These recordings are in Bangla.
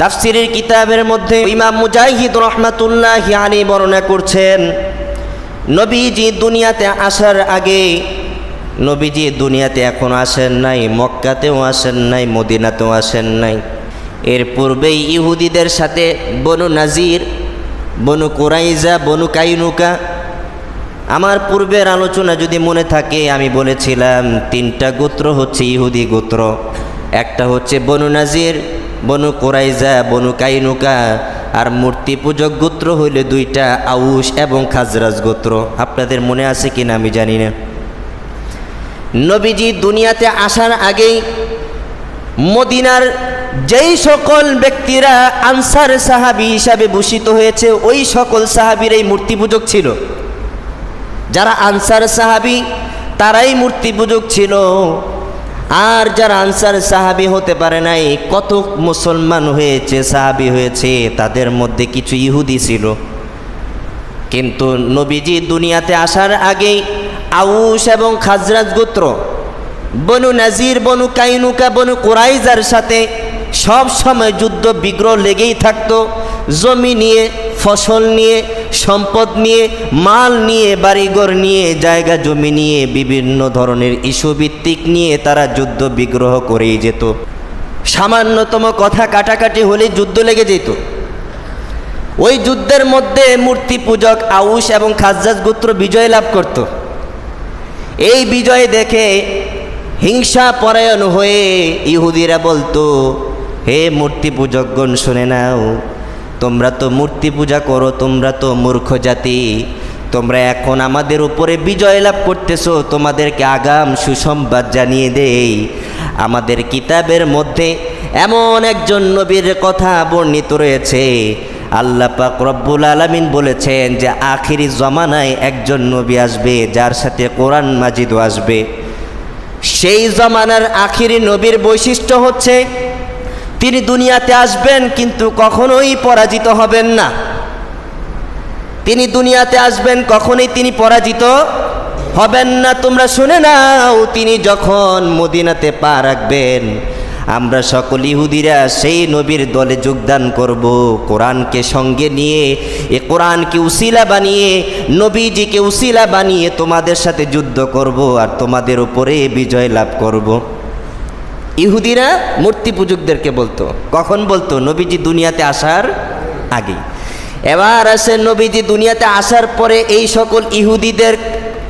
তাফসিরের কিতাবের মধ্যে ইমাম মুজাহিদ রহমাতুল্লাহ আলী বর্ণনা করছেন, নবীজি দুনিয়াতে আসার আগে, নবীজি দুনিয়াতে এখন আসেন নাই, মক্কাতেও আসেন নাই, মদিনাতেও আসেন নাই। এর পূর্বেই ইহুদিদের সাথে বনু নাজির, বনু কোরাইজা, বনু কাইনুকা, আমার পূর্বের আলোচনা যদি মনে থাকে, আমি বলেছিলাম, তিনটা গোত্র হচ্ছে ইহুদি গোত্র। একটা হচ্ছে বনু নাজির বনু কোরাইজা, বনু কাইনুকা আর মূর্তি পূজক গোত্র হইলে দুইটা আউস এবং খাজরাজ গোত্র। আপনাদের মনে আছে কিনা আমি জানি না। নবীজি দুনিয়াতে আসার আগেই মদিনার যেই সকল ব্যক্তিরা আনসার সাহাবি হিসাবে ভূষিত হয়েছে, ওই সকল সাহাবির এই মূর্তি পূজক ছিল। যারা আনসার সাহাবি, তারাই মূর্তি পূজক ছিল। আর যারা আনসার সাহাবি হতে পারে নাই, কত মুসলমান হয়েছে, সাহাবি হয়েছে, তাদের মধ্যে কিছু ইহুদি ছিল। কিন্তু নবীজি দুনিয়াতে আসার আগেই আউস এবং খাজরাজ গোত্র, বনু নাজির, বনু কাইনুকা, বনু কোরাইজার সাথে সব সময় যুদ্ধ বিগ্রহ লেগেই থাকতো। জমি নিয়ে, ফসল নিয়ে সম্পদ নিয়ে, মাল নিয়ে, বাড়িঘর নিয়ে, জায়গা, জমি নিয়ে, বিভিন্ন ধরনের ইস্যুভিত্তিক নিয়ে তারা যুদ্ধ বিগ্রহ করেই যেত। সামান্যতম কথা কাটাকাটি হলে যুদ্ধ লেগে যেত। ওই যুদ্ধের মধ্যে মূর্তি পূজক আউস এবং খাজ্জাজ গোত্র বিজয় লাভ করত। এই বিজয় দেখে হিংসা পরায়ণ হয়ে ইহুদিরা বলতো, হে মূর্তি পূজকগণ, শুনে নাও তোমরা তো মূর্তি পূজা করো, তোমরা তো মূর্খ জাতি। তোমরা এখন আমাদের উপরে বিজয় লাভ করতেছো, তোমাদেরকে আগাম সুসংবাদ জানিয়ে দেই। আমাদের কিতাবের মধ্যে এমন একজন নবীর কথা বর্ণিত রয়েছে। আল্লাহ পাক রব্বুল আলমিন বলেছেন যে, আখিরি জমানায় একজন নবী আসবে, যার সাথে কোরআন মাজিদও আসবে। সেই জমানার আখিরি নবীর বৈশিষ্ট্য হচ্ছে তিনি দুনিয়াতে আসবেন, কিন্তু কখনোই পরাজিত হবেন না। তিনি দুনিয়াতে আসবেন, কখনোই তিনি পরাজিত হবেন না। তোমরা শুনে নাও, তিনি যখন মদিনাতে পা রাখবেন, আমরা সকল ইহুদিরা সেই নবীর দলে যোগদান করব। কোরআনকে সঙ্গে নিয়ে, এ কোরআনকে উসিলা বানিয়ে, নবীজিকে উসিলা বানিয়ে তোমাদের সাথে যুদ্ধ করব আর তোমাদের উপরে বিজয় লাভ করব। ইহুদিরা মূর্তি পূজকদেরকে বলতো। কখন বলতো? নবীজি দুনিয়াতে আসার আগে এবার আসে নবীজি দুনিয়াতে আসার পরে এই সকল ইহুদিদের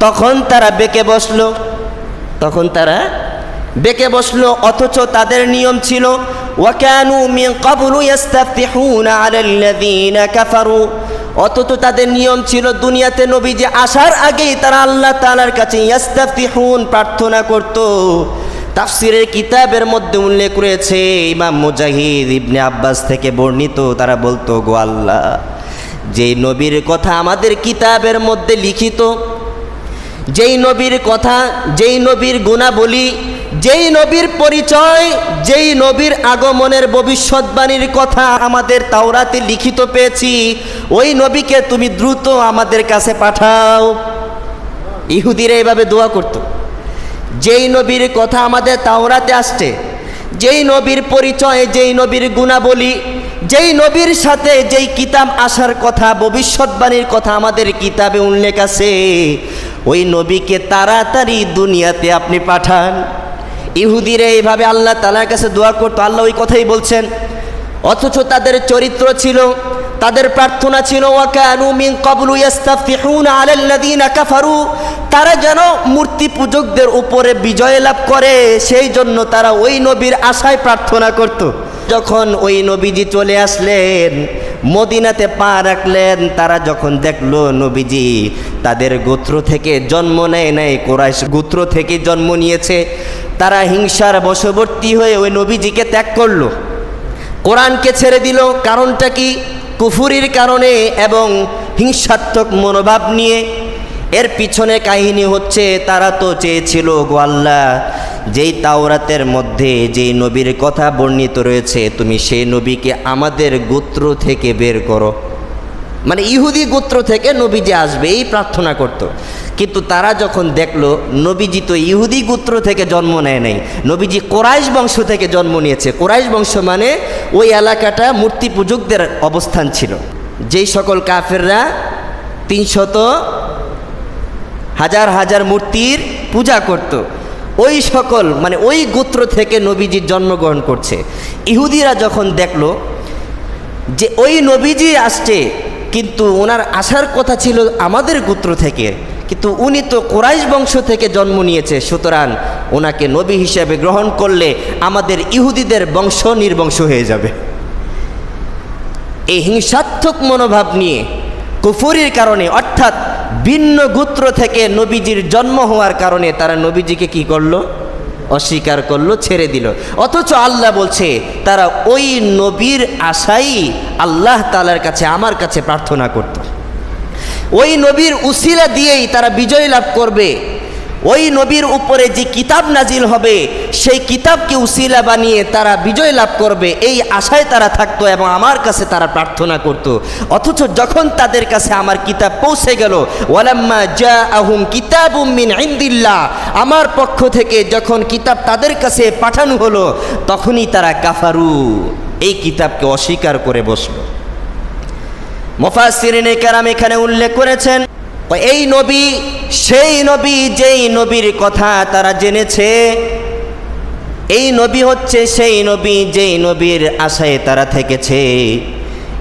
তখন তারা বেঁকে বসল। তখন তারা বেঁকে বসল, অথচ তাদের নিয়ম ছিল, ওয়াকানু আলাল্লাযীনা কাফারু। অথচ তাদের নিয়ম ছিল, দুনিয়াতে নবী যে আসার আগেই তারা আল্লাহ তালার কাছে ইস্তাফতিহুন প্রার্থনা করতো। তাফসিরের কিতাবের মধ্যে উল্লেখ রয়েছে, ইমাম মুজাহিদ ইবনে আব্বাস থেকে বর্ণিত, তারা বলতো, গো আল্লাহ যেই নবীর কথা আমাদের কিতাবের মধ্যে লিখিত যেই নবীর কথা, যেই নবীর গুণাবলী, যেই নবীর পরিচয়, যেই নবীর আগমনের ভবিষ্যৎবাণীর কথা আমাদের তাওরাতে লিখিত পেয়েছি, ওই নবীকে তুমি দ্রুত আমাদের কাছে পাঠাও। ইহুদিরা এইভাবে দোয়া করতো। যেই নবীর কথা আমাদের তাওরাতে আসছে, যেই নবীর পরিচয়, যেই নবীর গুণাবলী, যেই নবীর সাথে যেই কিতাব আসার কথা, ভবিষ্যৎবাণীর কথা আমাদের কিতাবে উল্লেখ আছে ওই নবীকে তাড়াতাড়ি দুনিয়াতে আপনি পাঠান। ইহুদিরা এইভাবে আল্লাহ তালার কাছে দোয়া করতো। আল্লাহ ওই কথাই বলছেন, অথচ তাদের চরিত্র ছিল, তাদের প্রার্থনা ছিল কাফারু তারা যেন মূর্তি পূজকদের উপরে বিজয় লাভ করে, সেই জন্য তারা ওই নবীর আশায় প্রার্থনা করত। যখন ওই নবীজি চলে আসলেন মদিনাতে পা রাখলেন, তারা যখন দেখল নবীজি, তাদের গোত্র থেকে জন্ম নেয় নাই, কোরাইশ গোত্র থেকে জন্ম নিয়েছে। তারা হিংসার বশবর্তী হয়ে ওই নবীজিকে ত্যাগ করল। কোরআনকে ছেড়ে দিল, কারণটা কি? কুফুরির কারণে এবং হিংসাত্মক মনোভাব নিয়ে। এর পিছনে কাহিনী হচ্ছে, তারা তো চেয়েছিল গো আল্লাহ, যেই তাওরাতের মধ্যে যেই নবীর কথা বর্ণিত রয়েছে, তুমি সেই নবীকে আমাদের গোত্র থেকে বের করো। মানে ইহুদি গোত্র থেকে নবীজি আসবে, এই প্রার্থনা করত। কিন্তু তারা যখন দেখল, নবীজি তো ইহুদি গোত্র থেকে জন্ম নেয় নাই, নবীজি কোরাইশ বংশ থেকে জন্ম নিয়েছে। কোরাইশ বংশ মানে ওই এলাকাটা মূর্তি পূজকদের অবস্থান ছিল। যেই সকল কাফেররা তিনশত হাজার হাজার মূর্তির পূজা করত। ওই সকল মানে ওই গোত্র থেকে নবীজি জন্মগ্রহণ করছে ইহুদিরা যখন দেখল যে ওই নবীজি আসছে, কিন্তু ওনার আসার কথা ছিল আমাদের গোত্র থেকে, কিন্তু উনি তো কোরাইশ বংশ থেকে জন্ম নিয়েছে, সুতরাং ওনাকে নবী হিসেবে গ্রহণ করলে আমাদের ইহুদিদের বংশ নির্বংশ হয়ে যাবে এই হিংসাত্মক মনোভাব নিয়ে, কুফুরির কারণে, অর্থাৎ ভিন্ন গোত্র থেকে নবীজির জন্ম হওয়ার কারণে তারা নবীজিকে কি করল? অস্বীকার করল, ছেড়ে দিল। অথচ আল্লাহ বলছে, তারা ওই নবীর আশাই আল্লাহ তালার কাছে, আমার কাছে প্রার্থনা করত। ওই নবীর উসিলা দিয়েই তারা বিজয় লাভ করবে। ওই নবীর উপরে যে কিতাব নাজিল হবে, সেই কিতাবকে উসিলা বানিয়ে তারা বিজয় লাভ করবে, এই আশায় তারা থাকতো এবং আমার কাছে তারা প্রার্থনা করত। অথচ যখন তাদের কাছে আমার কিতাব পৌঁছে গেল, ওয়ালাম্মা জা আহুম কিতাব মিন ইন্দিল্লাহ, আমার পক্ষ থেকে যখন কিতাব তাদের কাছে পাঠানো হলো, তখনই তারা কাফারু। এই কিতাবকে অস্বীকার করে বসল। মোফাসিরিনে কারাম এখানে উল্লেখ করেছেন এই নবী, সেই নবী, যেই নবীর কথা তারা জেনেছে, এই নবী হচ্ছে সেই নবী, যেই নবীর আশায় তারা থেকেছে।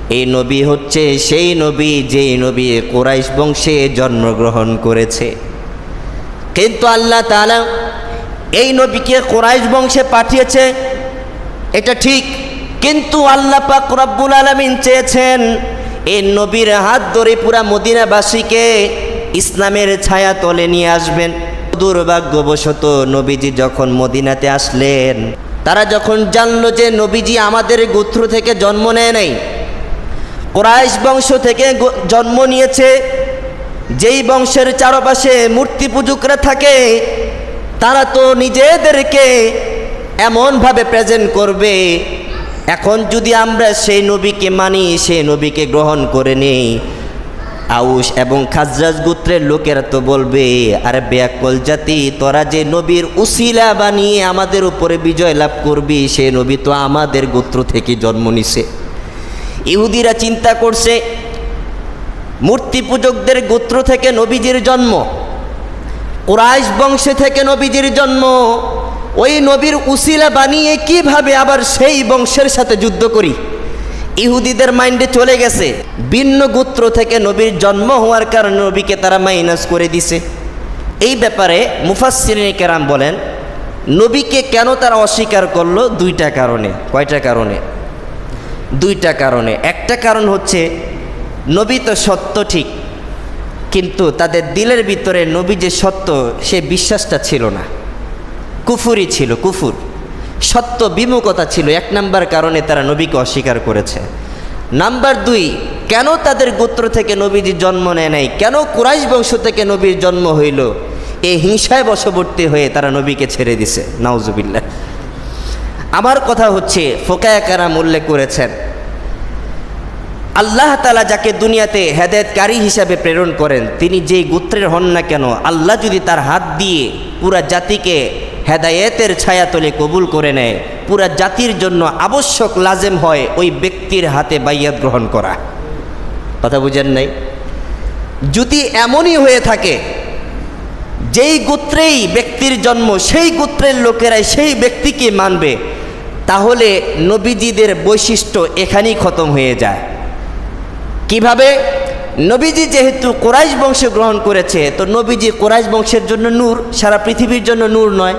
এই নবী হচ্ছে সেই নবী, যেই নবী কোরাইশ বংশে জন্মগ্রহণ করেছে। কিন্তু আল্লাহ তাআলা এই নবীকে কোরাইশ বংশে পাঠিয়েছে, এটা ঠিক। কিন্তু আল্লাহ পাক রব্বুল আলমিন চেয়েছেন এই নবীর হাত ধরে পুরা মদিনাবাসীকে ইসলামের ছায়া তলে নিয়ে আসবেন। দুর্ভাগ্যবশত নবীজি যখন মদিনাতে আসলেন, তারা যখন জানলো যে নবীজি আমাদের গোত্র থেকে জন্ম নেয় নাই, কোরাইশ বংশ থেকে জন্ম নিয়েছে, যেই বংশের চারপাশে মূর্তি পূজকরা থাকে, তারা তো নিজেদেরকে এমনভাবে প্রেজেন্ট করবে এখন যদি আমরা সেই নবীকে মানি, সেই নবীকে গ্রহণ করে নেই। আউস এবং খাজরাজ গোত্রের লোকেরা তো বলবে, আরে ব্যাকল জাতি, তোরা যে নবীর উসিলা বানিয়ে আমাদের উপরে বিজয় লাভ করবি, সে নবী তো আমাদের গোত্র থেকে জন্ম নিছে। ইহুদিরা চিন্তা করছে, মূর্তি পূজকদের গোত্র থেকে নবীজির জন্ম, কুরাইশ বংশে থেকে নবীজির জন্ম ওই নবীর উসিলা বানিয়ে কীভাবে আবার সেই বংশের সাথে যুদ্ধ করি? ইহুদিদের মাইন্ডে চলে গেছে। ভিন্ন গোত্র থেকে নবীর জন্ম হওয়ার কারণে নবীকে তারা মাইনাস করে দিছে। এই ব্যাপারে মুফাসসিরিন কেরাম বলেন, নবীকে কেন তারা অস্বীকার করল? দুইটা কারণে। কয়টা কারণে? দুইটা কারণে। একটা কারণ হচ্ছে, নবী তো সত্য ঠিক, কিন্তু তাদের দিলের ভিতরে নবী যে সত্য, সে বিশ্বাসটা ছিল না। কুফুরি ছিল, কুফুর। সত্য বিমুখতা ছিল, এক নাম্বার কারণে তারা নবীকে অস্বীকার করেছে। নাম্বার দুই, কেন তাদের গোত্র থেকে নবীজির জন্ম নেয় নাই? কেন কুরাইশ বংশ থেকে নবীর জন্ম হইল? এই হিংসায় বশবর্তী হয়ে তারা নবীকে ছেড়ে দিছে। নাউজুবিল্লাহ। আমার কথা হচ্ছে, ফোকায়া কারাম উল্লেখ করেছেন আল্লাহ তালা যাকে দুনিয়াতে হেদায়তকারী হিসাবে প্রেরণ করেন, তিনি যেই গোত্রের হন না কেন, আল্লাহ যদি তার হাত দিয়ে পুরা জাতিকে হেদায়েতের ছায়াতলে কবুল করে নেয়, পুরা জাতির জন্য আবশ্যক লাজেম হয় ওই ব্যক্তির হাতে বাইয়াত গ্রহণ করা। কথা বুঝেন নাই? যদি এমনই হয়ে থাকে, যেই গোত্রেই ব্যক্তির জন্ম, সেই গোত্রের লোকেরাই সেই ব্যক্তিকে মানবে, তাহলে নবীজিদের বৈশিষ্ট্য এখানেই খতম হয়ে যায়। কীভাবে? নবীজি যেহেতু কোরাইশ বংশ গ্রহণ করেছে, তো নবীজি কোরাইশ বংশের জন্য নূর, সারা পৃথিবীর জন্য নূর নয়।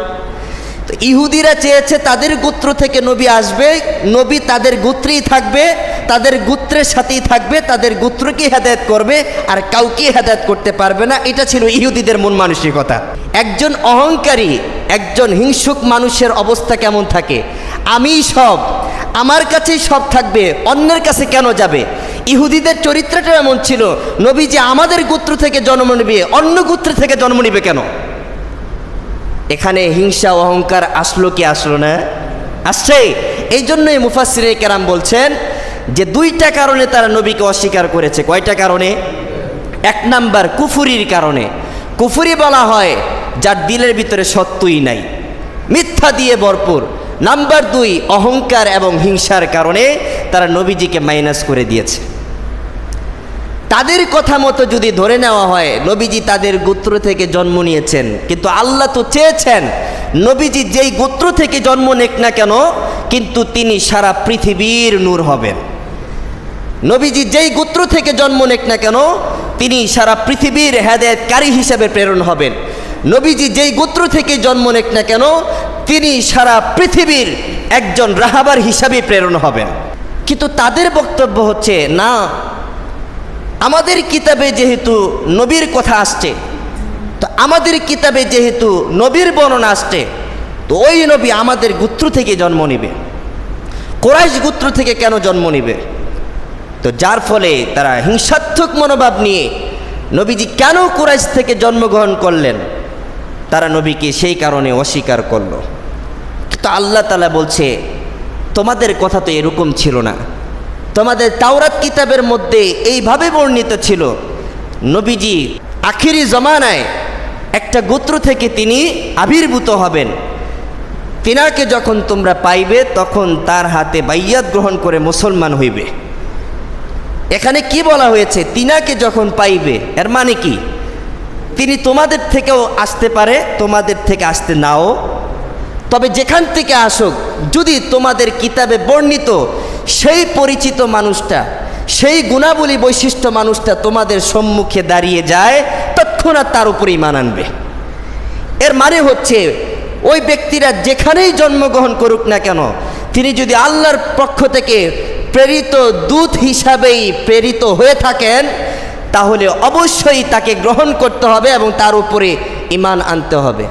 তো ইহুদিরা চেয়েছে তাদের গোত্র থেকে নবী আসবে, নবী তাদের গোত্রেই থাকবে, তাদের গোত্রের সাথেই থাকবে, তাদের গোত্রকে হেদায়ত করবে, আর কাউকে হেদায়ত করতে পারবে না। এটা ছিল ইহুদিদের মন মানসিকতা। একজন অহংকারী, একজন হিংসুক মানুষের অবস্থা কেমন থাকে? আমি সব, আমার কাছেই সব থাকবে, অন্যের কাছে কেন যাবে? ইহুদিদের চরিত্রটা এমন ছিল নবী যে আমাদের গোত্র থেকে জন্ম নেবে, অন্য গোত্র থেকে জন্ম নেবে কেন? এখানে হিংসা, অহংকার আসলো কি আসলো না? আসছে। এই জন্যই মুফাসিরে কেরাম বলছেন যে দুইটা কারণে তারা নবীকে অস্বীকার করেছে। কয়টা কারণে? এক নাম্বার, কুফুরির কারণে। কুফুরি বলা হয়, যার দিলের ভিতরে সত্যই নাই। মিথ্যা দিয়ে ভরপুর। নাম্বার দুই, অহংকার এবং হিংসার কারণে তারা নবীজিকে মাইনাস করে দিয়েছে। তাদের কথা মতো যদি ধরে নেওয়া হয়, নবীজি তাদের গোত্র থেকে জন্ম নিয়েছেন। কিন্তু আল্লাহ তো চেয়েছেন, নবীজি যেই গোত্র থেকে জন্ম নেক না কেন, কিন্তু তিনি সারা পৃথিবীর নূর হবেন। নবীজি যেই গোত্র থেকে জন্ম নেক না কেন, তিনি সারা পৃথিবীর হেদায়তকারী হিসাবে প্রেরণ হবেন। নবীজি যেই গোত্র থেকে জন্ম নেক না কেন তিনি সারা পৃথিবীর একজন রাহাবার হিসাবে প্রেরণ হবেন। কিন্তু তাদের বক্তব্য হচ্ছে, না, আমাদের কিতাবে যেহেতু নবীর কথা আসছে, তো আমাদের কিতাবে যেহেতু নবীর বর্ণনা আসছে, তো ওই নবী আমাদের গোত্র থেকে জন্ম নিবে। কোরাইশ গোত্র থেকে কেন জন্ম নিবে? তো যার ফলে তারা হিংসাত্মক মনোভাব নিয়ে নবীজি কেন কুরাইশ থেকে জন্মগ্রহণ করলেন, তারা নবীকে সেই কারণে অস্বীকার করল। কিন্তু আল্লাহ তালা বলছে, তোমাদের কথা তো এরকম ছিল না। তোমাদের তাওরাত কিতাবের মধ্যে এইভাবে বর্ণিত ছিল, নবীজি আখিরি জমানায় একটা গোত্র থেকে তিনি আবির্ভূত হবেন। তিনাকে যখন তোমরা পাইবে, তখন তার হাতে বাইয়াত গ্রহণ করে মুসলমান হইবে। এখানে কি বলা হয়েছে? তিনাকে যখন পাইবে, এর মানে কি? তিনি তোমাদের থেকেও আসতে পারে, তোমাদের থেকে আসতে নাও। তবে যেখান থেকে আসুক, যদি তোমাদের কিতাবে বর্ণিত সেই পরিচিত মানুষটা, সেই গুণাবলী বৈশিষ্ট্য মানুষটা তোমাদের সম্মুখে দাঁড়িয়ে যায়, তৎক্ষণাৎ তার উপরেই মান আনবে। এর মানে হচ্ছে, ওই ব্যক্তিরা যেখানেই জন্মগ্রহণ করুক না কেন, তিনি যদি আল্লাহর পক্ষ থেকে প্রেরিত দূত হিসাবেই প্রেরিত হয়ে থাকেন, তাহলে অবশ্যই তাকে গ্রহণ করতে হবে এবং তার উপরে ইমান আনতে হবে।